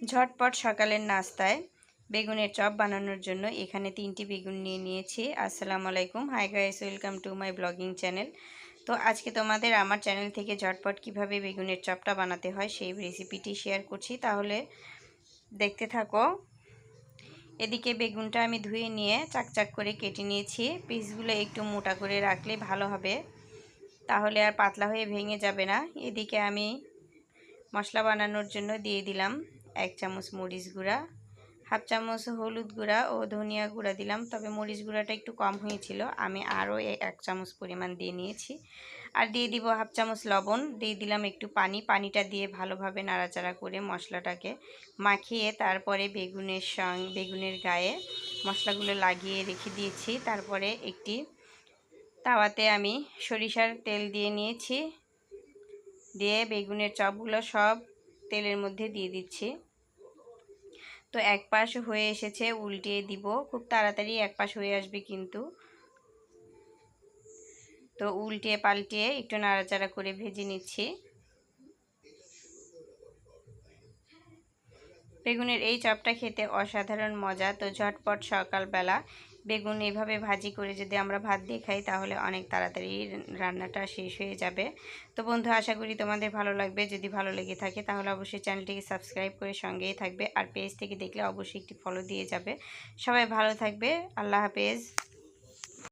ঝটপট সকালের নাস্তায় বেগুনের চপ বানানোর জন্য এখানে তিনটি বেগুন নিয়ে নিয়েছি। আসসালামু আলাইকুম। Hi guys welcome to my blogging channel তো আজকে তোমাদের আমার চ্যানেল থেকে ঝটপট কীভাবে বেগুনের চপটা বানাতে হয় সেই রেসিপিটি শেয়ার করছি। তাহলে দেখতে থাকো। এদিকে বেগুনটা আমি ধুয়ে নিয়ে চাকচাক করে কেটে নিয়েছি। পিসগুলো একটু মোটা করে রাখলে ভালো হবে। তাহলে আর পাতলা হয়ে ভেঙে যাবে না। এদিকে আমি মশলা বানানোর জন্য দিয়ে দিলাম। এক চামচ মরিচ গুঁড়া, হাফ চামচ হলুদ গুঁড়া ও ধনিয়া গুঁড়া দিলাম। তবে মরিচ গুঁড়াটা একটু কম হয়েছিল। আমি আরও এক চামচ পরিমাণ দিয়ে নিয়েছি। আর দিয়ে দিব হাফ চামচ লবণ। দিয়ে দিলাম একটু পানি। পানিটা দিয়ে ভালোভাবে নাড়াচাড়া করে মশলাটাকে মাখিয়ে তারপরে বেগুনের সঙ্গে বেগুনের গায়ে মশলাগুলো লাগিয়ে রেখে দিয়েছি। তারপরে একটি তাওয়াতে আমি সরিষার তেল দিয়ে নিয়েছি। দিয়ে বেগুনের চপগুলো সব তেলের মধ্যে দিয়ে দিচ্ছি। তো এক পাশ হয়ে এসেছে, উল্টিয়ে দিব। খুব তাড়াতাড়ি এক পাশ হয়ে আসবে কিন্তু। তো উল্টিয়ে পাল্টিয়ে একটু নাড়াচাড়া করে ভেজে নিচ্ছি। বেগুনের এই চপটা খেতে অসাধারণ মজা। তো ঝটপট সকালবেলা বেগুন এভাবে ভাজি করে যদি আমরা ভাত দিয়ে খাই, তাহলে অনেক তাড়াতাড়ি রান্নাটা শেষ হয়ে যাবে। তো বন্ধু, আশা করি তোমাদের ভালো লাগবে। যদি ভালো লেগে থাকে, তাহলে অবশ্যই চ্যানেলটিকে সাবস্ক্রাইব করে সঙ্গেই থাকবে। আর পেজ থেকে দেখলে অবশ্যই একটি ফলো দিয়ে যাবে। সবাই ভালো থাকবে। আল্লাহ হাফেজ।